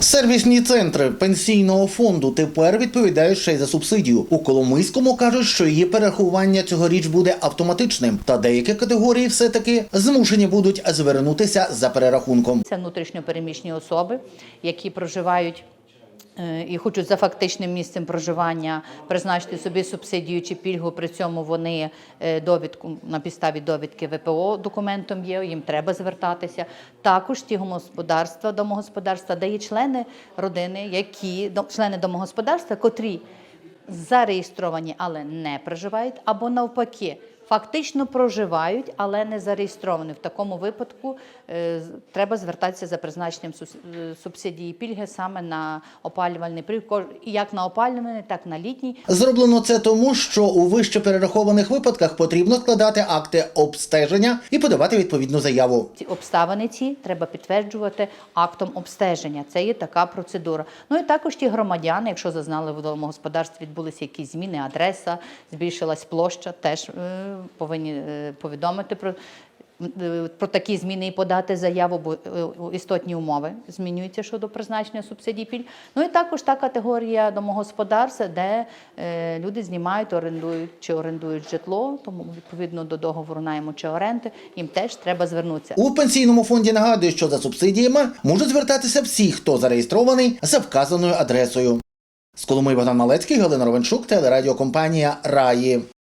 Сервісні центри пенсійного фонду тепер відповідають ще й за субсидію. У Коломийському кажуть, що її перерахування цьогоріч буде автоматичним, та деякі категорії все-таки змушені будуть звернутися за перерахунком. Це внутрішньопереміщені особи, які проживають і хочуть за фактичним місцем проживання призначити собі субсидію чи пільгу. При цьому вони е, довідку на підставі довідки ВПО документом є. Їм треба звертатися. Також ті господарства, домогосподарства, де є члени родини, які члени домогосподарства, котрі зареєстровані, але не проживають, або навпаки. Фактично проживають, але не зареєстровані. В такому випадку е, треба звертатися за призначенням е, субсидії пільги саме на опалювальний період, як на опалювальний, так і на літній. Зроблено це тому, що у вище перерахованих випадках потрібно складати акти обстеження і подавати відповідну заяву. Ці обставини ці треба підтверджувати актом обстеження. Це є така процедура. Ну і також ті громадяни, якщо зазнали в домогосподарстві, відбулися якісь зміни, адреса, збільшилась площа, теж е, повинні е, повідомити про. е, Про такі зміни і подати заяву, бо е, істотні умови змінюються щодо призначення субсидій пільг. Ну і також та категорія домогосподарств, де люди знімають, орендують чи орендують житло, тому відповідно до договору найму чи оренди їм теж треба звернутися. У пенсійному фонді нагадують, що за субсидіями можуть звертатися всі, хто зареєстрований за вказаною адресою. З Коломиї Богдан Малецький, Галина Ровенчук, телерадіокомпанія Раї.